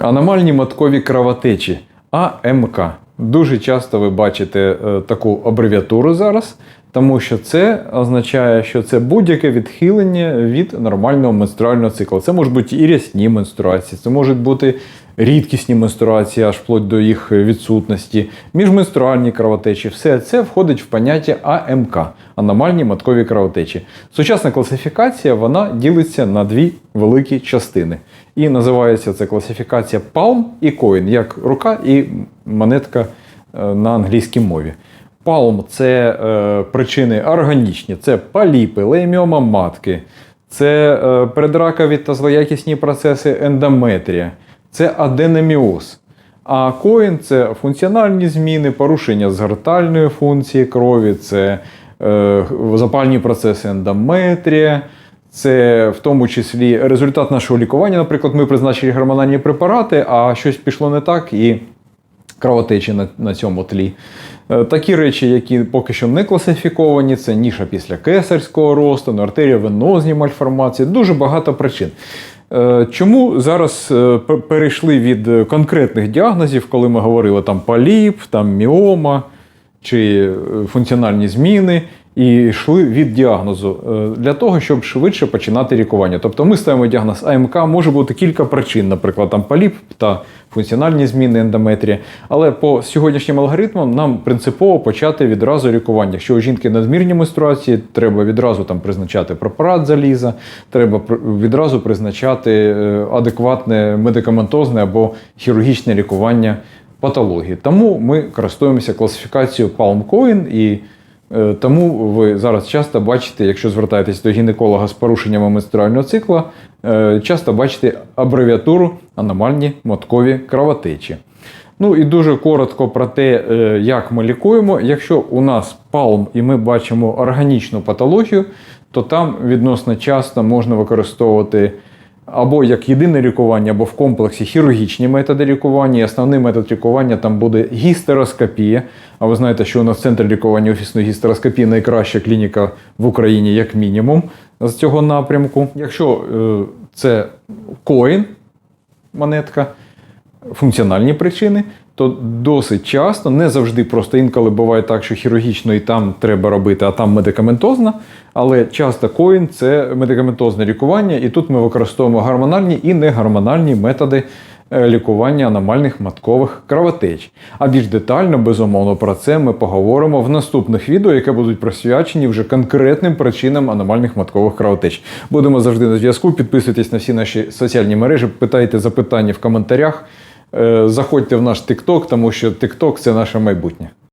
Аномальні маткові кровотечі АМК. Дуже часто ви бачите е, таку абревіатуру зараз, тому що це означає, що це будь-яке відхилення від нормального менструального циклу. Це можуть бути і рясні менструації, це можуть бути рідкісні менструації, аж вплоть до їх відсутності, міжменструальні кровотечі. Все це входить в поняття АМК аномальні маткові кровотечі. Сучасна класифікація вона ділиться на дві великі частини. І називається це класифікація Palm і Coin, як рука і монетка е, на англійській мові. Palm – це е, причини органічні, це паліпи, лейміома матки, це е, предракові та злоякісні процеси ендометрія, це аденеміоз. А коїн це функціональні зміни, порушення згортальної функції крові, це е, запальні процеси ендометрія, це в тому числі результат нашого лікування. Наприклад, ми призначили гормональні препарати, а щось пішло не так і кровотечі на, на цьому тлі. Е, Такі речі, які поки що не класифіковані, це ніша після кесарського росту, артеріовенозні мальформації, дуже багато причин. Е, Чому зараз е, перейшли від е, конкретних діагнозів, коли ми говорили там поліп, там міома чи функціональні зміни, і йшли від діагнозу е, для того, щоб швидше починати лікування. Тобто ми ставимо діагноз АМК, може бути кілька причин, наприклад, там поліп та функціональні зміни ендометрія. Але по сьогоднішнім алгоритмам нам принципово почати відразу лікування. Якщо у жінки надмірні менструації, треба відразу там призначати препарат заліза, треба відразу призначати е, адекватне медикаментозне або хірургічне лікування патології. Тому ми користуємося класифікацією Palm Coin і тому ви зараз часто бачите, якщо звертаєтесь до гінеколога з порушеннями менструального цикла, е, часто бачите абревіатуру аномальні маткові кровотечі. Ну і дуже коротко про те, е, як ми лікуємо. Якщо у нас палм і ми бачимо органічну патологію, то там відносно часто можна використовувати або як єдине лікування, або в комплексі хірургічні методи лікування. І основний метод лікування там буде гістероскопія. А ви знаєте, що у нас центр лікування офісної гістероскопії найкраща клініка в Україні, як мінімум, з цього напрямку. Якщо е, це коін, монетка, функціональні причини, то досить часто, не завжди, просто інколи буває так, що хірургічно і там треба робити, а там медикаментозно. Але часто коїн це медикаментозне лікування, і тут ми використовуємо гормональні і негормональні методи е, лікування аномальних маткових кровотеч. А більш детально, безумовно, про це ми поговоримо в наступних відео, які будуть присвячені вже конкретним причинам аномальних маткових кровотеч. Будемо завжди на зв'язку. Підписуйтесь на всі наші соціальні мережі, питайте запитання в коментарях. Е, Заходьте в наш TikTok, тому що TikTok – це наше майбутнє.